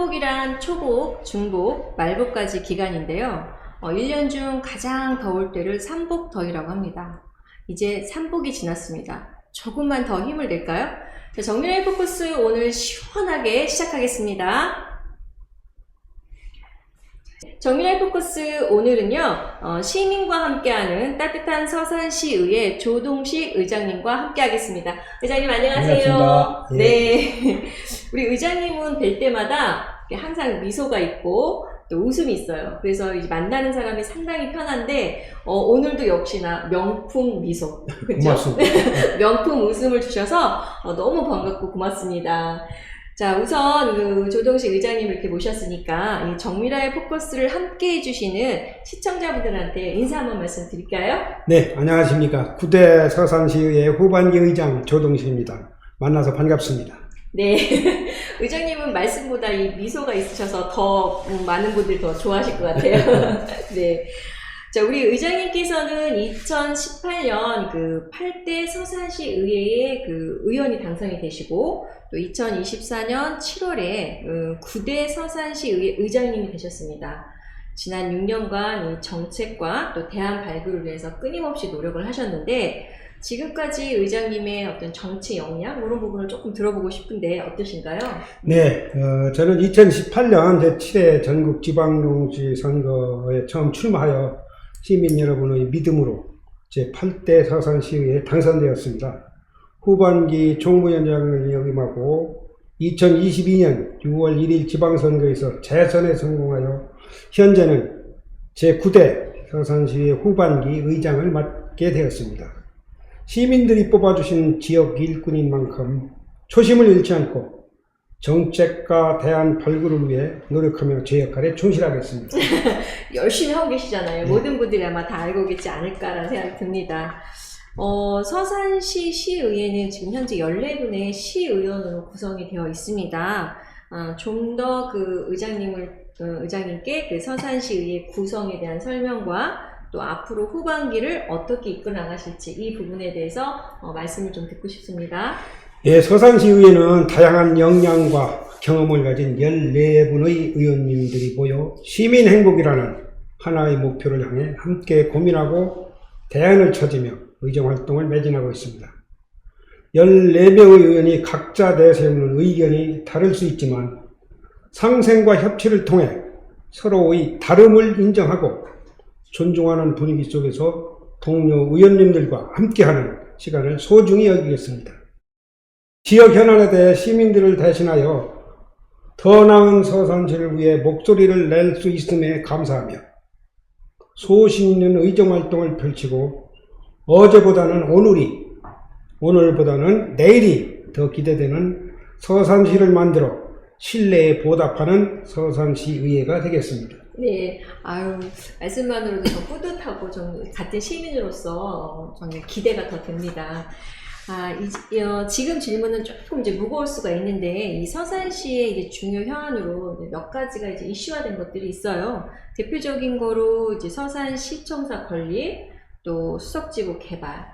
한복이란 초복, 중복, 말복까지 기간인데요. 어, 1년 중 가장 더울 때를 삼복더위라고 합니다. 이제 삼복이 지났습니다. 조금만 더 힘을 낼까요? 자, 정밀의 포커스 오늘 시원하게 시작하겠습니다. 정밀의 포커스 오늘은요, 어, 시민과 함께하는 따뜻한 서산시의회 조동식 의장님과 함께하겠습니다. 의장님 안녕하세요. 반갑습니다. 예. 네. 우리 의장님은 뵐 때마다 항상 미소가 있고 또 웃음이 있어요. 그래서 이제 만나는 사람이 상당히 편한데 어, 오늘도 역시나 명품 미소. 그죠? 고맙습니다. 명품 웃음을 주셔서 어, 너무 반갑고 고맙습니다. 자, 우선 그 조동식 의장님 이렇게 모셨으니까 이 정미라의 포커스를 함께 해주시는 시청자분들한테 인사 한번 말씀드릴까요? 네, 안녕하십니까. 구대 서산시의회 후반기 의장 조동식입니다. 만나서 반갑습니다. 네. 의장님은 말씀보다 이 미소가 있으셔서 더 음, 많은 분들이 더 좋아하실 것 같아요. 네. 자, 우리 의장님께서는 2018년 그 8대 서산시 의회의 그 의원이 당선이 되시고 또 2024년 7월에 그 9대 서산시 의회 의장님이 되셨습니다. 지난 6년간 이 정책과 또 대안 발굴을 위해서 끊임없이 노력을 하셨는데 지금까지 의장님의 어떤 정치 역량 이런 부분을 조금 들어보고 싶은데 어떠신가요? 네, 어, 저는 2018년 제7회 전국 지방농지 선거에 처음 출마하여 시민 여러분의 믿음으로 제8대 서산시의회에 당선되었습니다. 후반기 총무위원장을 역임하고 2022년 6월 1일 지방선거에서 재선에 성공하여 현재는 제9대 서산시의 후반기 의장을 맡게 되었습니다. 시민들이 뽑아주신 지역 일꾼인 만큼 초심을 잃지 않고 정책과 대안 발굴을 위해 노력하며 제 역할에 충실하겠습니다. 열심히 하고 계시잖아요. 네. 모든 분들이 아마 다 알고 계시지 않을까라는 생각이 듭니다. 어, 서산시 시의회는 지금 현재 14분의 시의원으로 구성이 되어 있습니다. 아, 좀더 그 의장님을, 어, 의장님께 그 서산시 의회 구성에 대한 설명과 또 앞으로 후반기를 어떻게 이끌어 나가실지 이 부분에 대해서 어, 말씀을 좀 듣고 싶습니다. 예, 서산시의회는 다양한 역량과 경험을 가진 14분의 의원님들이 모여 시민 행복이라는 하나의 목표를 향해 함께 고민하고 대안을 찾으며 의정활동을 매진하고 있습니다. 14명의 의원이 각자 내세우는 의견이 다를 수 있지만 상생과 협치를 통해 서로의 다름을 인정하고 존중하는 분위기 속에서 동료 의원님들과 함께하는 시간을 소중히 여기겠습니다. 지역 현안에 대해 시민들을 대신하여 더 나은 서산시를 위해 목소리를 낼 수 있음에 감사하며 소신 있는 의정 활동을 펼치고 어제보다는 오늘이 오늘보다는 내일이 더 기대되는 서산시를 만들어 신뢰에 보답하는 서산시 의회가 되겠습니다. 네, 아유, 말씀만으로도 저 뿌듯하고 좀 같은 시민으로서 저는 기대가 더 됩니다. 아, 이, 어, 지금 질문은 조금 이제 무거울 수가 있는데, 이 서산시의 이제 중요 현안으로 몇 가지가 이제 이슈화된 것들이 있어요. 대표적인 거로 이제 서산시청사 건립, 또 수석지구 개발,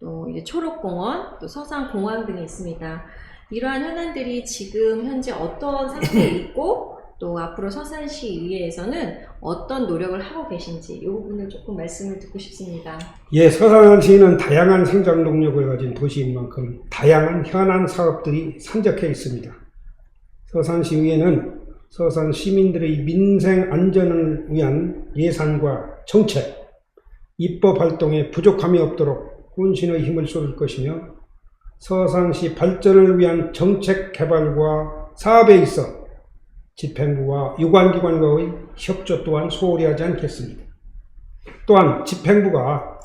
또 이제 초록공원, 또 서산공항 등이 있습니다. 이러한 현안들이 지금 현재 어떤 상태에 있고, 또 앞으로 서산시 의회에서는 어떤 노력을 하고 계신지 이 부분을 조금 말씀을 듣고 싶습니다. 예, 서산시는 다양한 성장 동력을 가진 도시인 만큼 다양한 현안 사업들이 산적해 있습니다. 서산시 의회는 서산 시민들의 민생 안전을 위한 예산과 정책, 입법 활동에 부족함이 없도록 혼신의 힘을 쏟을 것이며 서산시 발전을 위한 정책 개발과 사업에 있어 집행부와 유관기관과의 협조 또한 소홀히 하지 않겠습니다. 또한 집행부가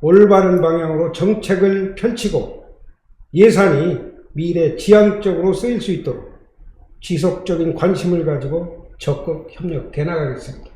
올바른 방향으로 정책을 펼치고 예산이 미래 지향적으로 쓰일 수 있도록 지속적인 관심을 가지고 적극 협력해 나가겠습니다.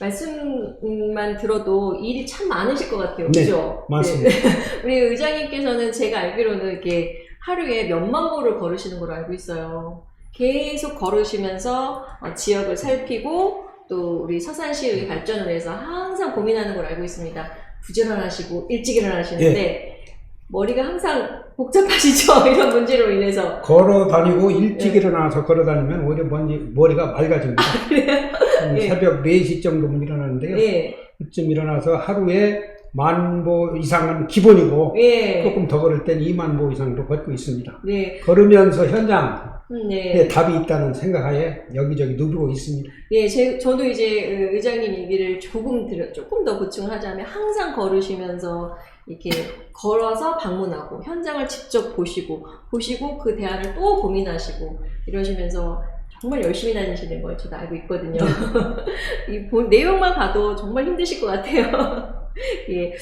말씀만 들어도 일이 참 많으실 것 같아요. 네, 그죠? 맞습니다. 네. 우리 의장님께서는 제가 알기로는 이렇게 하루에 몇만 보를 걸으시는 걸로 알고 있어요. 계속 걸으시면서 어, 지역을 살피고 또 우리 서산시의 발전을 위해서 항상 고민하는 걸 알고 있습니다. 부지런하시고 일찍 일어나시는데 머리가 항상 복잡하시죠? 이런 문제로 인해서. 걸어 다니고 일찍 네. 일어나서 걸어 다니면 오히려 먼지, 머리가 맑아집니다. 한 예. 새벽 4시 정도면 일어나는데요. 예, 그쯤 일어나서 하루에 만보 이상은 기본이고 예. 조금 더 걸을 땐 2만 보 이상도 걷고 있습니다. 네, 걸으면서 현장에 음, 네. 답이 있다는 생각하에 여기저기 누비고 있습니다. 예, 제, 저도 이제 그 의장님 얘기를 조금 들어, 조금 더 보충을 하자면 항상 걸으시면서 이렇게 걸어서 방문하고 현장을 직접 보시고 보시고 그 대안을 또 고민하시고 이러시면서 정말 열심히 다니시는 걸 저도 알고 있거든요. 이 본- 내용만 봐도 정말 힘드실 것 같아요. 예.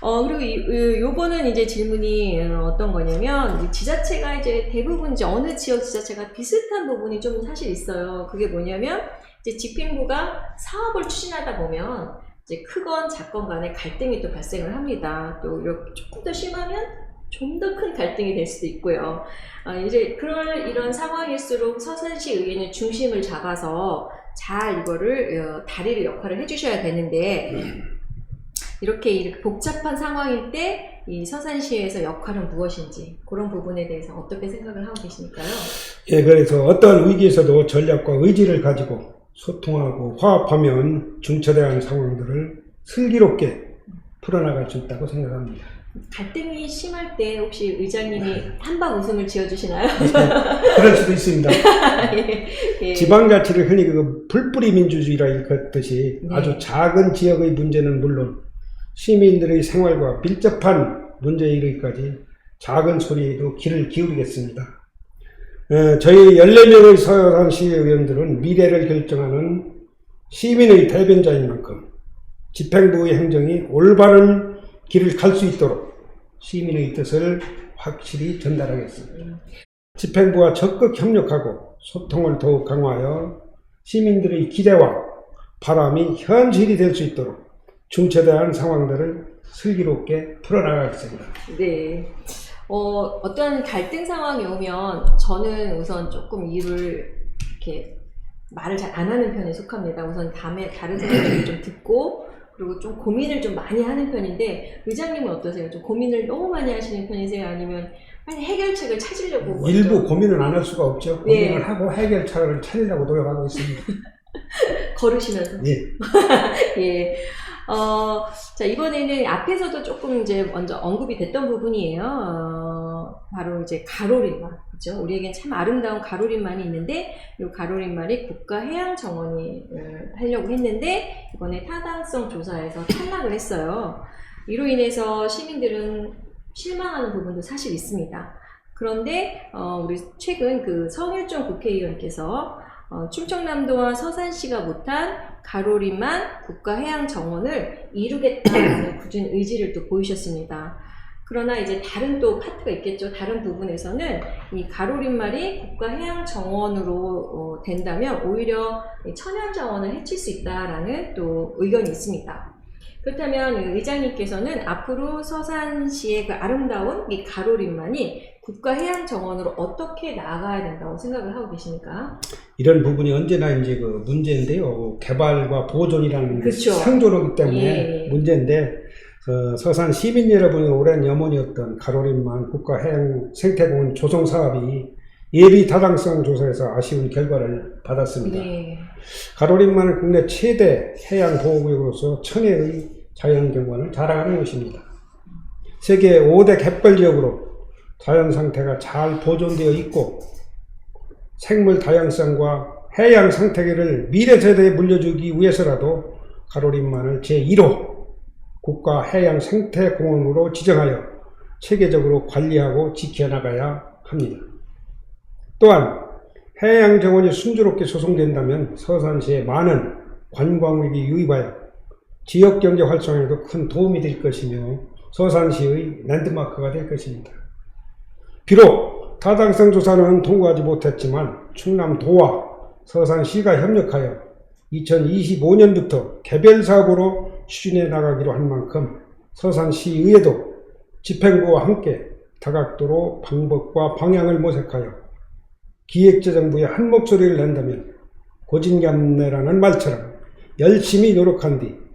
어, 그리고 이, 이- 요거는 이제 질문이 어, 어떤 거냐면, 이 지자체가 이제 대부분 이제 어느 지역 지자체가 비슷한 부분이 좀 사실 있어요. 그게 뭐냐면, 이제 집행부가 사업을 추진하다 보면, 이제 크건 작건 간에 갈등이 또 발생을 합니다. 또 이렇게 조금 더 심하면 좀더큰 갈등이 될 수도 있고요. 아, 이제 그럴 이런 상황일수록 서산시 의회는 중심을 잡아서 잘 이거를 어, 다리를 역할을 해주셔야 되는데 이렇게 이렇게 복잡한 상황일 때 이 서산시에서 역할은 무엇인지 그런 부분에 대해서 어떻게 생각을 하고 계십니까요? 예, 그래서 어떤 위기에서도 전략과 의지를 가지고 소통하고 화합하면 중처대한 상황들을 슬기롭게 풀어나갈 수 있다고 생각합니다. 갈등이 심할 때 혹시 의장님이 한방 웃음을 지어주시나요? 그럴 수도 있습니다. 예, 예. 지방자치를 흔히 그 풀뿌리 민주주의라 일컫듯이 네. 아주 작은 지역의 문제는 물론 시민들의 생활과 밀접한 문제에 이르기까지 작은 소리에도 귀를 기울이겠습니다. 어, 저희 14명의 서산시 의원들은 미래를 결정하는 시민의 대변자인 만큼 집행부의 행정이 올바른 길을 갈 수 있도록 시민의 뜻을 확실히 전달하겠습니다. 집행부와 적극 협력하고 소통을 더욱 강화하여 시민들의 기대와 바람이 현실이 될 수 있도록 중체대한 상황들을 슬기롭게 풀어나가겠습니다. 네. 어, 어떤 갈등 상황이 오면 저는 우선 조금 이를 이렇게 말을 잘 안 하는 편에 속합니다. 우선 다음에 다른 사람들을 좀 듣고 그리고 좀 고민을 좀 많이 하는 편인데 의장님은 어떠세요? 좀 고민을 너무 많이 하시는 편이세요? 아니면 빨리 해결책을 찾으려고 먼저- 일부 고민은 안 할 수가 없죠. 네. 고민을 하고 해결책을 찾으려고 노력하고 있습니다. 걸으시면서 예. 예. 어, 자, 이번에는 앞에서도 조금 이제 먼저 언급이 됐던 부분이에요. 어, 바로 이제 가로림만. 그죠? 우리에겐 참 아름다운 가로림만이 있는데, 이 가로림만이 국가해양정원이 어, 하려고 했는데, 이번에 타당성 조사에서 탈락을 했어요. 이로 인해서 시민들은 실망하는 부분도 사실 있습니다. 그런데, 어, 우리 최근 그 성일종 국회의원께서 어, 충청남도와 서산시가 못한 가로림만 국가해양정원을 이루겠다는 굳은 의지를 또 보이셨습니다. 그러나 이제 다른 또 파트가 있겠죠. 다른 부분에서는 이 가로림말이 국가해양정원으로 어, 된다면 오히려 이 천연정원을 해칠 수 있다라는 또 의견이 있습니다. 그렇다면 의장님께서는 앞으로 서산시의 그 아름다운 이 가로림만이 국가해양정원으로 어떻게 나아가야 된다고 생각을 하고 계십니까? 이런 부분이 언제나 이제 그 문제인데요. 개발과 보존이라는 그렇죠. 상조로기 때문에 예. 문제인데 어, 서산 시민 여러분의 오랜 염원이었던 가로림만 국가해양 생태공원 조성 사업이 예비 타당성 조사에서 아쉬운 결과를 받았습니다. 네. 가로림만은 국내 최대 해양 보호구역으로서 천혜의 자연경관을 자랑하는 곳입니다. 세계 5대 갯벌 지역으로 자연 상태가 잘 보존되어 있고 생물 다양성과 해양 생태계를 미래 세대에 물려주기 위해서라도 가로림만을 제1호 국가 해양 생태공원으로 지정하여 체계적으로 관리하고 지켜나가야 합니다. 또한 해양 정원이 순조롭게 조성된다면 서산시에 많은 관광객이 유입하여 지역 경제 활성에도 큰 도움이 될 것이며 서산시의 랜드마크가 될 것입니다. 비록 타당성 조사는 통과하지 못했지만 충남도와 서산시가 협력하여 2025년부터 개별 사업으로 추진해 나가기로 한 만큼 서산시의회도 집행부와 함께 다각도로 방법과 방향을 모색하여 기획재정부의 한 목소리를 낸다면 고진감래라는 말처럼 열심히 노력한 뒤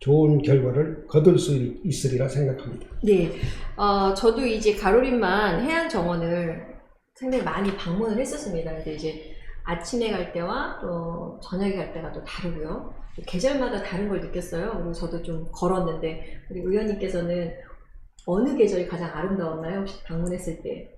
좋은 결과를 거둘 수 있으리라 생각합니다. 네, 어, 저도 이제 가로림만 해양 정원을 상당히 많이 방문을 했었습니다. 근데 이제 아침에 갈 때와 또 저녁에 갈 때가 또 다르고요. 계절마다 다른 걸 느꼈어요. 그리고 저도 좀 걸었는데 우리 의원님께서는 어느 계절이 가장 아름다웠나요? 혹시 방문했을 때?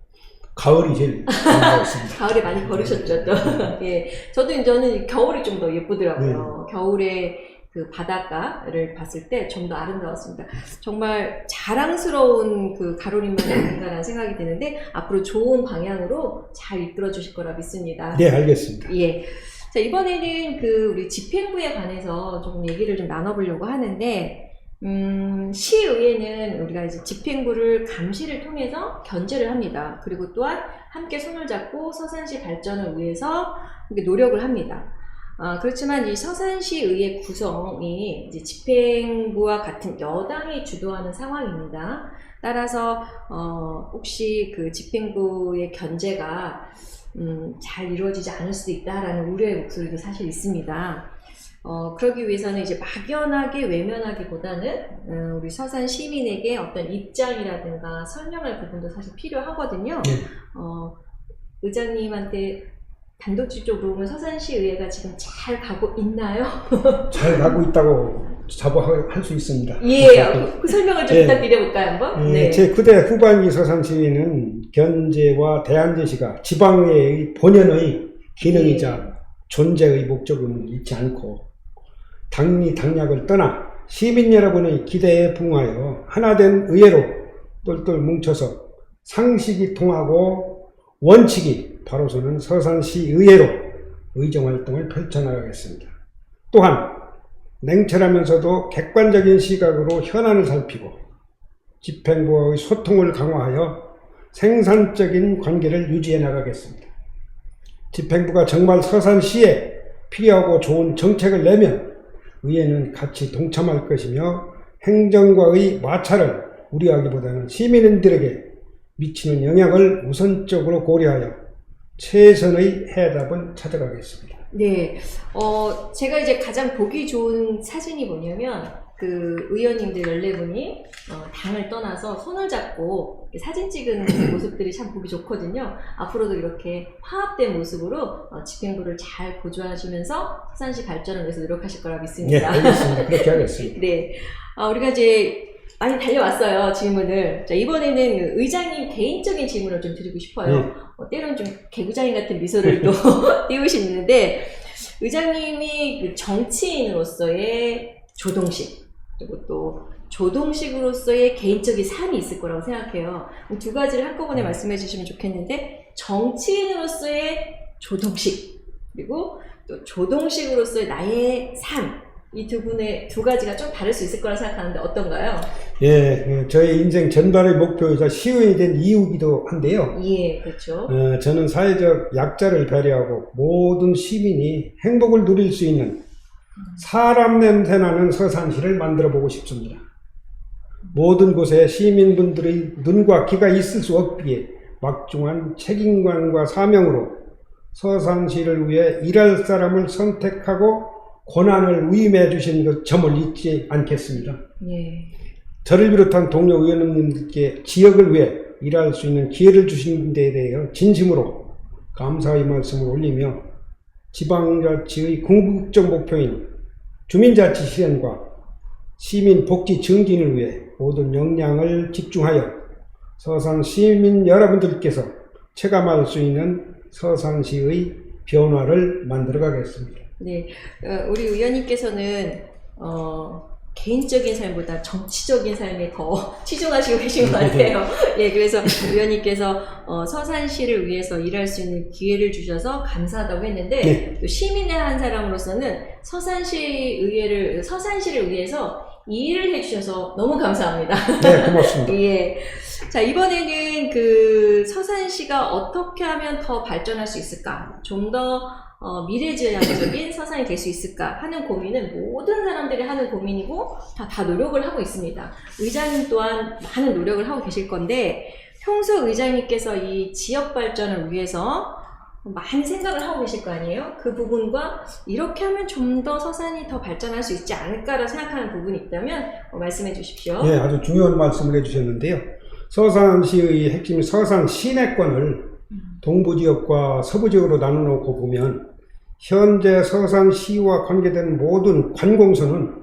가을이 제일 반가웠습니다. 가을에 많이 걸으셨죠, 또. 예. 저도 저는 겨울이 좀 더 예쁘더라고요. 겨울에 그 바닷가를 봤을 때 좀 더 아름다웠습니다. 정말 자랑스러운 그 가로림만이 아닌가라는 생각이 드는데 앞으로 좋은 방향으로 잘 이끌어 주실 거라 믿습니다. 네, 알겠습니다. 예. 자, 이번에는 그 우리 집행부에 관해서 조금 얘기를 좀 나눠보려고 하는데, 음, 시의회는 우리가 이제 집행부를 감시를 통해서 견제를 합니다. 그리고 또한 함께 손을 잡고 서산시 발전을 위해서 노력을 합니다. 아, 그렇지만 이 서산시의회 구성이 이제 집행부와 같은 여당이 주도하는 상황입니다. 따라서 어, 혹시 그 집행부의 견제가 음, 잘 이루어지지 않을 수도 있다라는 우려의 목소리도 사실 있습니다. 어, 그러기 위해서는 이제 막연하게 외면하기보다는 음, 우리 서산 시민에게 어떤 입장이라든가 설명할 부분도 사실 필요하거든요. 네. 어, 의장님한테 단독직적으로 물어보면 서산시 의회가 지금 잘 가고 있나요? 잘 가고 있다고 자부할 수 있습니다. 예, 그, 그 설명을 좀 네. 부탁드려볼까요, 한번? 예, 네. 제 9대 후반기 서산시위는 견제와 대안제시가 지방의회의 본연의 기능이자 존재의 목적은 잊지 않고 당리 당략을 떠나 시민 여러분의 기대에 부응하여 하나된 의회로 똘똘 뭉쳐서 상식이 통하고 원칙이 바로서는 서산시 의회로 의정활동을 펼쳐나가겠습니다. 또한 냉철하면서도 객관적인 시각으로 현안을 살피고 집행부와의 소통을 강화하여 생산적인 관계를 유지해 나가겠습니다. 집행부가 정말 서산시에 필요하고 좋은 정책을 내면 의회는 같이 동참할 것이며 행정과의 마찰을 우려하기보다는 시민들에게 미치는 영향을 우선적으로 고려하여 최선의 해답을 찾아가겠습니다. 네, 어, 제가 이제 가장 보기 좋은 사진이 뭐냐면, 그 의원님들 14분이 어, 당을 떠나서 손을 잡고 사진 찍은 모습들이 참 보기 좋거든요. 앞으로도 이렇게 화합된 모습으로 어, 집행부를 잘 보조하시면서 서산시 발전을 위해서 노력하실 거라 예, 믿습니다. 알겠습니다. 그렇게 하겠습니다. 네. 아, 우리가 이제 많이 달려왔어요, 질문을. 자, 이번에는 그 의장님 개인적인 질문을 좀 드리고 싶어요. 네. 어, 때로는 좀 개구장이 같은 미소를 또 띄우시는데, 의장님이 그 정치인으로서의 조동식, 그리고 또 조동식으로서의 개인적인 삶이 있을 거라고 생각해요. 두 가지를 한꺼번에 음. 말씀해 주시면 좋겠는데, 정치인으로서의 조동식, 그리고 또 조동식으로서의 나의 삶, 이 두 분의 두 가지가 좀 다를 수 있을 거라 생각하는데 어떤가요? 예, 예, 저의 인생 전반의 목표이자 시의에 된 이유기도 한데요. 예, 그렇죠. 어, 저는 사회적 약자를 배려하고 모든 시민이 행복을 누릴 수 있는 사람 냄새 나는 서산시를 만들어 보고 싶습니다. 모든 곳에 시민분들의 눈과 귀가 있을 수 없기에 막중한 책임감과 사명으로 서산시를 위해 일할 사람을 선택하고 권한을 위임해 주신 그 점을 잊지 않겠습니다. 예. 저를 비롯한 동료 의원님들께 지역을 위해 일할 수 있는 기회를 주신 데 대해 진심으로 감사의 말씀을 올리며 지방자치의 궁극적 목표인 주민자치 실현과 시민 복지 증진을 위해 모든 역량을 집중하여 서산 시민 여러분들께서 체감할 수 있는 서산시의 변화를 만들어 가겠습니다. 네, 어, 우리 의원님께서는 어, 개인적인 삶보다 정치적인 삶에 더 치중하시고 계신 것 같아요. 예, 그래서 의원님께서 어, 서산시를 위해서 일할 수 있는 기회를 주셔서 감사하다고 했는데 네. 또 시민의 한 사람으로서는 서산시 의회를 서산시를 위해서 이 일을 해주셔서 너무 감사합니다. 네, 고맙습니다. 예. 자, 이번에는 그 서산시가 어떻게 하면 더 발전할 수 있을까? 좀더 어, 미래지향적인 서산이 될 수 있을까 하는 고민은 모든 사람들이 하는 고민이고 다, 다 노력을 하고 있습니다. 의장님 또한 많은 노력을 하고 계실 건데 평소 의장님께서 이 지역 발전을 위해서 많이 생각을 하고 계실 거 아니에요? 그 부분과 이렇게 하면 좀 더 서산이 더 발전할 수 있지 않을까라고 생각하는 부분이 있다면 어, 말씀해 주십시오. 예, 아주 중요한 말씀을 해주셨는데요. 서산시의 핵심 서산 시내권을 동부 지역과 서부 지역으로 나눠 놓고 보면 현재 서산시와 관계된 모든 관공서는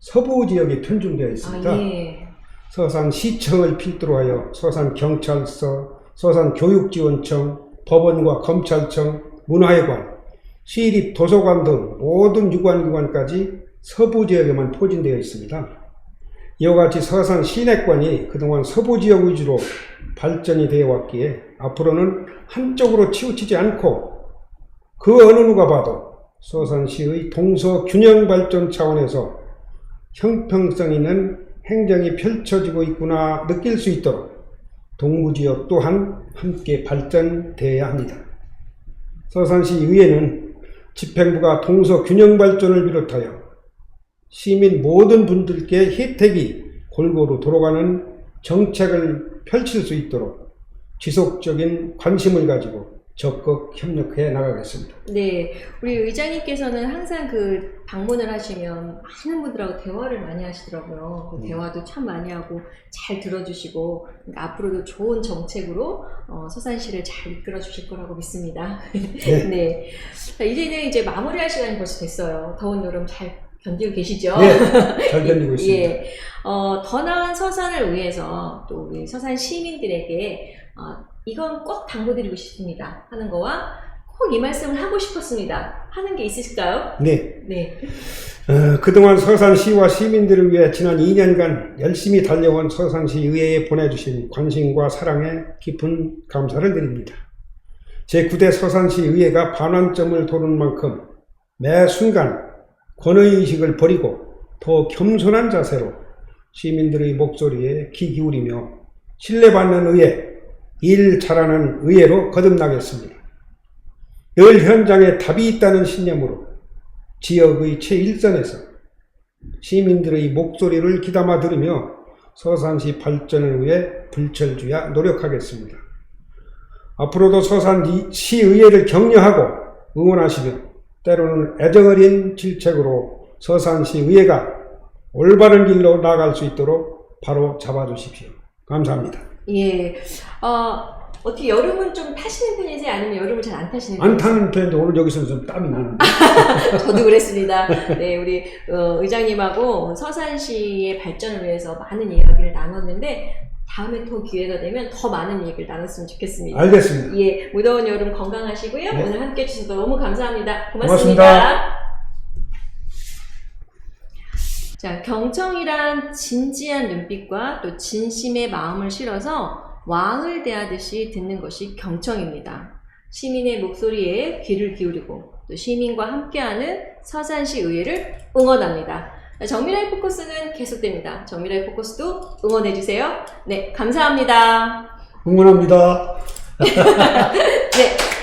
서부 지역에 편중되어 있습니다. 아, 예. 서산시청을 필두로 하여 서산경찰서, 서산교육지원청, 법원과 검찰청, 문화회관, 시립 도서관 등 모든 유관기관까지 서부 지역에만 포진되어 있습니다. 이와 같이 서산 시내권이 그동안 서부 지역 위주로 발전이 되어 왔기에 앞으로는 한쪽으로 치우치지 않고 그 어느 누가 봐도 서산시의 동서 균형 발전 차원에서 형평성 있는 행정이 펼쳐지고 있구나 느낄 수 있도록 동부 지역 또한 함께 발전돼야 합니다. 서산시 의회는 집행부가 동서 균형 발전을 비롯하여 시민 모든 분들께 혜택이 골고루 돌아가는 정책을 펼칠 수 있도록 지속적인 관심을 가지고 적극 협력해 나가겠습니다. 네, 우리 의장님께서는 항상 그 방문을 하시면 많은 분들하고 대화를 많이 하시더라고요. 그 음. 대화도 참 많이 하고 잘 들어주시고 그러니까 앞으로도 좋은 정책으로 어, 서산시를 잘 이끌어 주실 거라고 믿습니다. 네. 네, 자, 이제는 이제 마무리할 시간이 벌써 됐어요. 더운 여름 잘 견디고 계시죠? 네, 잘 견디고 있습니다. 예, 어, 더 나은 서산을 위해서 또 우리 서산 시민들에게 어, 이건 꼭 당부드리고 싶습니다 하는 거와 꼭 이 말씀을 하고 싶었습니다 하는 게 있으실까요? 네. 네, 어, 그동안 서산시와 시민들을 위해 지난 2년간 열심히 달려온 서산시 의회에 보내주신 관심과 사랑에 깊은 감사를 드립니다. 제9대 서산시 의회가 반환점을 도는 만큼 매 순간 권위의식을 버리고 더 겸손한 자세로 시민들의 목소리에 귀 기울이며 신뢰받는 의회, 일 잘하는 의회로 거듭나겠습니다. 늘 현장에 답이 있다는 신념으로 지역의 최일선에서 시민들의 목소리를 귀담아 들으며 서산시 발전을 위해 불철주야 노력하겠습니다. 앞으로도 서산시의회를 격려하고 응원하시며 때로는 애정어린 질책으로 서산시의회가 올바른 길로 나아갈 수 있도록 바로 잡아주십시오. 감사합니다. 예, 어, 어떻게 여름은 좀 타시는 편이세요? 아니면 여름을 잘 안 타시는 안 편이세요? 타는 편인데 오늘 여기서 좀 땀이 나는데 저도 그랬습니다. 네, 우리 어, 의장님하고 서산시의 발전을 위해서 많은 이야기를 나눴는데 다음에 또 기회가 되면 더 많은 얘기를 나눴으면 좋겠습니다. 알겠습니다. 예, 무더운 여름 건강하시고요. 네. 오늘 함께 해주셔서 너무 감사합니다. 고맙습니다. 고맙습니다. 자, 경청이란 진지한 눈빛과 또 진심의 마음을 실어서 왕을 대하듯이 듣는 것이 경청입니다. 시민의 목소리에 귀를 기울이고 또 시민과 함께하는 서산시 의회를 응원합니다. 자, 정밀하이 포커스는 계속됩니다. 정밀하이 포커스도 응원해주세요. 네, 감사합니다. 응원합니다. 네,